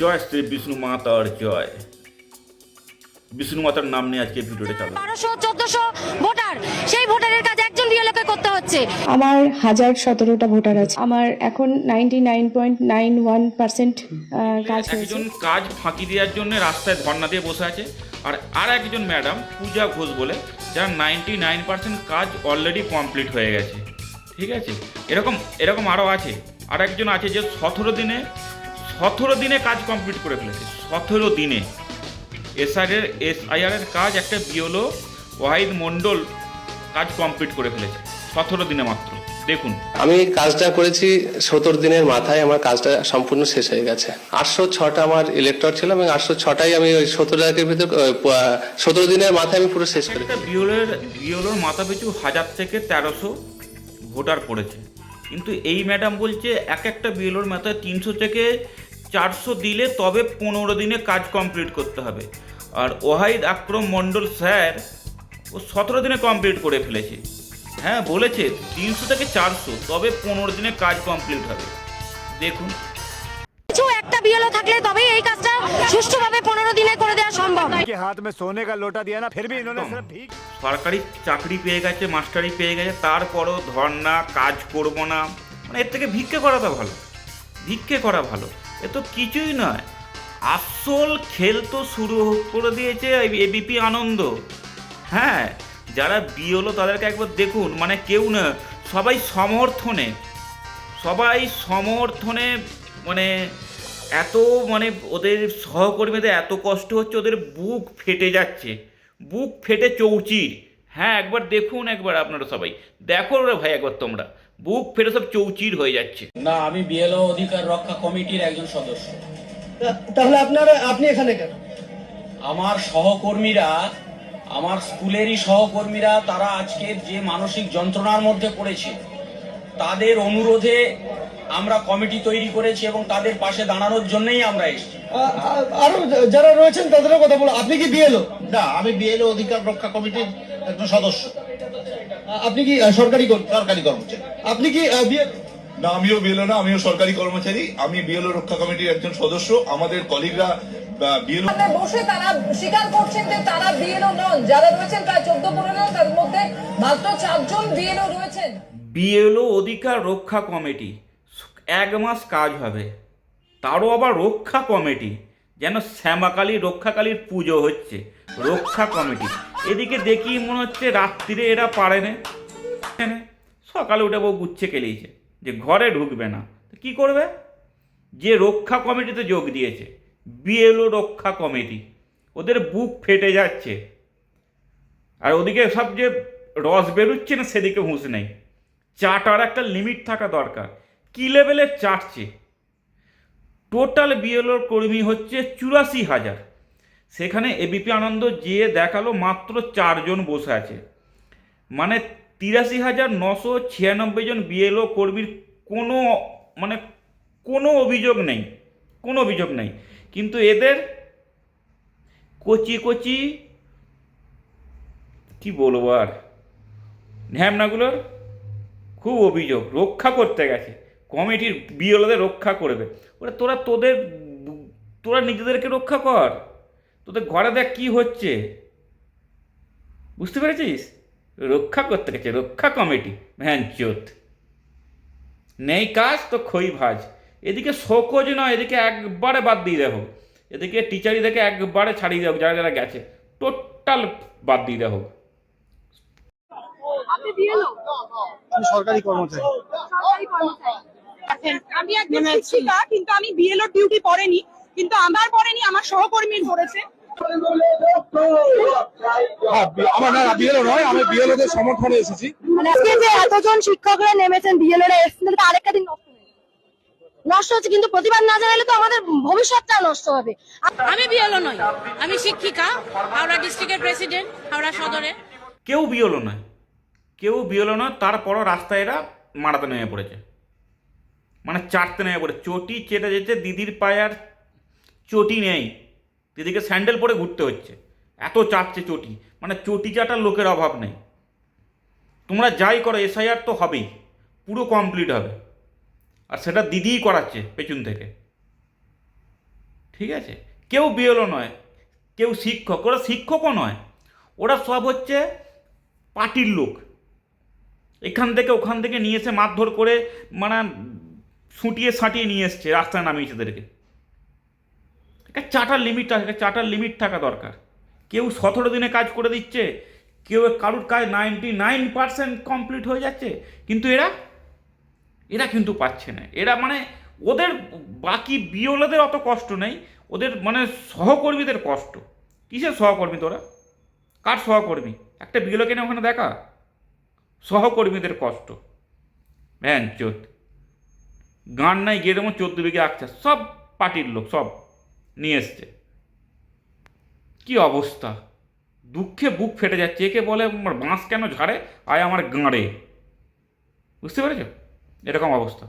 জয় শ্রী বিষ্ণু মাতার জয়। বিষ্ণু মাতার নাম নিয়ে আজকে ভিডিওটা চালু বারোশো চোদ্দশো ভোটার। সেই ভোটারের কাজ একজন বিএলওকে করতে হচ্ছে। আমার হাজার সতেরোটা ভোটার আছে। আমার এখন ninety nine point nine one percent কাজ একজন কাজ ফাঁকি দেওয়ার জন্য রাস্তায় ধর্ণা দিয়ে বসে আছে। আর আর একজন ম্যাডাম পূজা ঘোষ বলে যার নাইনটি নাইন পার্সেন্ট কাজ অলরেডি কমপ্লিট হয়ে গেছে। ঠিক আছে? এরকম এরকম আরও আছে। আর একজন আছে যে সতেরো দিনে সতেরো দিনে কাজ কমপ্লিট করে ফেলেছে। সতেরো দিনে। এসআইআর এসআইআরের কাজ একটা বিওলো ওয়াহিদ মণ্ডল কাজ কমপ্লিট করে ফেলেছে। সতেরো দিনে মাত্র। দেখুন। আমি কাজটা করেছি সত্তর দিনের মাথায় আমার কাজটা সম্পূর্ণ শেষ হয়ে গেছে। আটশো ছটা আমার ইলেকটর ছিল এবং আটশো ছটাই আমি ওই সত্তর টাকার ভিতর সতেরো দিনের মাথায় আমি পুরো শেষ করি বিওলের বিওলোর মাথা পিছু হাজার থেকে তেরোশো ভোটার পড়েছে। কিন্তু এই ম্যাডাম বলছে এক একটা বিওলোর মাথায় তিনশো থেকে চারশো দিলে তবে পনেরো দিনে কাজ কমপ্লিট করতে হবে। আর ওহাইদ আক্রম মণ্ডল স্যার ও সতেরো দিনে কমপ্লিট করে ফেলেছে। হ্যাঁ বলেছে তিনশো থেকে চারশো তবে পনেরো দিনে কাজ কমপ্লিট হবে। দেখুন। কিছু একটা বিয়েলো থাকলে তবে এই কাজটা সুষ্ঠুভাবে পনেরো দিনে করে দেওয়া সম্ভব। হাত মে সোনে কা লোটা দিয়া না ফির ভি সরকারি চাকরি পেয়ে গেছে মাস্টারি পেয়ে গেছে তারপরও ধর্না কাজ করব না। মানে এর থেকে ভিক্ষে করাটা ভালো। ভিক্ষে করা ভালো। এ তো কিছুই নয়। আসল খেল তো শুরু করে দিয়েছে এবিপি আনন্দ। হ্যাঁ যারা বিয়ে তাদেরকে একবার দেখুন মানে কেউ না, সবাই সমর্থনে। সবাই সমর্থনে মানে এত মানে ওদের সহকর্মীদের এত কষ্ট হচ্ছে, ওদের বুক ফেটে যাচ্ছে। বুক ফেটে চৌচির। হ্যাঁ একবার দেখুন একবার আপনারা সবাই। দেখো রে ভাই একবার তোমরা। বুক ফেটে সব চৌচির হয়ে যাচ্ছে। না আমি বিএলও অধিকার রক্ষা কমিটির একজন সদস্য। তাহলে আপনারা আপনি এখানে কেন? আমার সহকর্মীরা আমার স্কুলেরই সহকর্মীরা তারা আজকে যে মানসিক যন্ত্রণার মধ্যে পড়েছে তাদের অনুরোধে আমরা কমিটি তৈরি করেছি এবং তাদের পাশে দাঁড়ানোর জন্যই আমরা এসেছি। আরও যারা রয়েছেন তাদেরও কথা বলো। আপনি কি বিএলও? না আমি বিএলও অধিকার রক্ষা কমিটির একজন সদস্য। আপনি কি সরকারি সরকারি কর্মচারী? আপনি কি বিএল না আমিও বিএলও না আমিও সরকারি কর্মচারী। আমি বিএলও রক্ষা কমিটির একজন সদস্য। আমাদের কলিগরা বিএলও বসে তারা স্বীকার করছেন যে তারা বিএলও নন। যারা রয়েছেন প্রায় চোদ্দ পনেরো তার মধ্যে মাত্র চারজন বিএলও রয়েছেন। বিএলও অধিকার রক্ষা কমিটি। এক মাস কাজ হবে। তারও আবার রক্ষা কমিটি। যেন শ্যামাকালী রক্ষাকালীর পুজো হচ্ছে। রক্ষা কমিটি। এদিকে দেখি মনে হচ্ছে রাত্রিরে এরা পারে না। সকালে উঠে বউ গুচ্ছে কেলিয়েছে যে ঘরে ঢুকবে না। কী করবে? যে রক্ষা কমিটিতে যোগ দিয়েছে, বিএলও রক্ষা কমিটি। ওদের বুক ফেটে যাচ্ছে। আর ওদিকে সব যে রস বেরোচ্ছে না, সেদিকে হুঁশ নেই। চাটার একটা লিমিট থাকা দরকার। কী লেভেলের চাটছে টোটাল বিএলওর কর্মী হচ্ছে চুরাশি হাজার। সেখানে এবিপি আনন্দ যেয়ে দেখাল মাত্র চারজন বসে আছে। মানে তিরাশি হাজার নশো ছিয়ানব্বই জন বিএলও কর্মীর কোনো মানে কোনো অভিযোগ নেই, কোনো অভিযোগ নেই। কিন্তু এদের কচি কচি কি বলব আর? ঢ্যামনাগুলোর খুব অভিযোগ, রক্ষা করতে গেছে। কমিটির বিএলওদের রক্ষা করবে। ওরা তোরা তোদের তোরা নিজেদেরকে রক্ষা কর। তোদের ঘরে দেখ কি হচ্ছে। বুঝতে পেরেছিস? রক্ষা করতে গেছে রক্ষা কমিটি। ভ্যান চোত। নেই কাজ তো খই ভাজ। এদিকে শোকজ নয় এদিকে একবারে বাদ দিয়ে দেখো এদিকে টিচারি দেখে একবারে ছাড়িয়ে দেবো যারা যারা গেছে। টোটাল বাদ দিয়ে দেখো সরকারি কর্মচারী। সরকারি কর্মচারী। আমি একজন শিক্ষিকা কিন্তু আমি বিএলও ডিউটি পড়েনি কিন্তু আমার পড়েনি আমার সহকর্মীর পড়েছে। আমার না বিএলও নয় আমি বিএলও দের সমর্থনে এসেছি। মানে আজকে যে এতজন শিক্ষকরা নেমেছেন বিএলওরা এসেছেন আরেকটা দিন নষ্ট হচ্ছে কিন্তু প্রতিবাদ না জানালে তো আমাদের ভবিষ্যৎটা নষ্ট হবে। আমি বিএলও নই আমি শিক্ষিকা হাওড়া ডিস্ট্রিক্টের প্রেসিডেন্ট হাওড়া সদরের কেউ বিয়লো নয়। কেউ বিয়লো নয় তারপরও রাস্তায় এরা মারাতে নেমে পড়েছে। মানে চাটতে নেমে পড়ে চটি চেটে যেতে দিদির পায়ে আর চটি নেই। দিদিকে স্যান্ডেল পরে ঘুরতে হচ্ছে। এত চাটছে চটি। মানে চটি চাটার লোকের অভাব নেই। তোমরা যাই করো, এসআইআর তো হবেই। পুরো কমপ্লিট হবে। আর সেটা দিদিই করাচ্ছে পেছন থেকে। ঠিক আছে? কেউ বিএলও নয়। কেউ শিক্ষক। ওরা শিক্ষকও নয়। ওরা সব হচ্ছে পার্টির লোক। এখান থেকে ওখান থেকে নিয়ে এসে মারধর করে মানে ছুটিয়ে সাঁটিয়ে নিয়ে এসছে, রাস্তায় নামিয়েছে এদেরকে একটা চাটার লিমিট আছে একটা চার্টার লিমিট থাকা দরকার। কেউ সতেরো দিনে কাজ করে দিচ্ছে, কেউ কারুর কাজ নাইনটি নাইন পার্সেন্ট কমপ্লিট হয়ে যাচ্ছে, কিন্তু এরা এরা কিন্তু পাচ্ছে না। এরা মানে ওদের বাকি বিওলাদের অত কষ্ট নেই, ওদের মানে সহকর্মীদের কষ্ট। কিসের সহকর্মী তোরা? কার সহকর্মী? একটা বিওলা কেনে ওখানে দেখা? সহকর্মীদের কষ্ট। ভ্যান চোদ গান নাই, গিয়ে যেমন চোদ্দ বিঘে আচ্ছা সব পার্টির লোক, সব নিয়ে এসছে। কী অবস্থা? দুঃখে বুক ফেটে যাচ্ছে। একে বলে, আমার বাঁশ কেন ঝাড়ে? আয় আমার গাঁড়ে। বুঝতে পেরেছ? এরকম অবস্থা।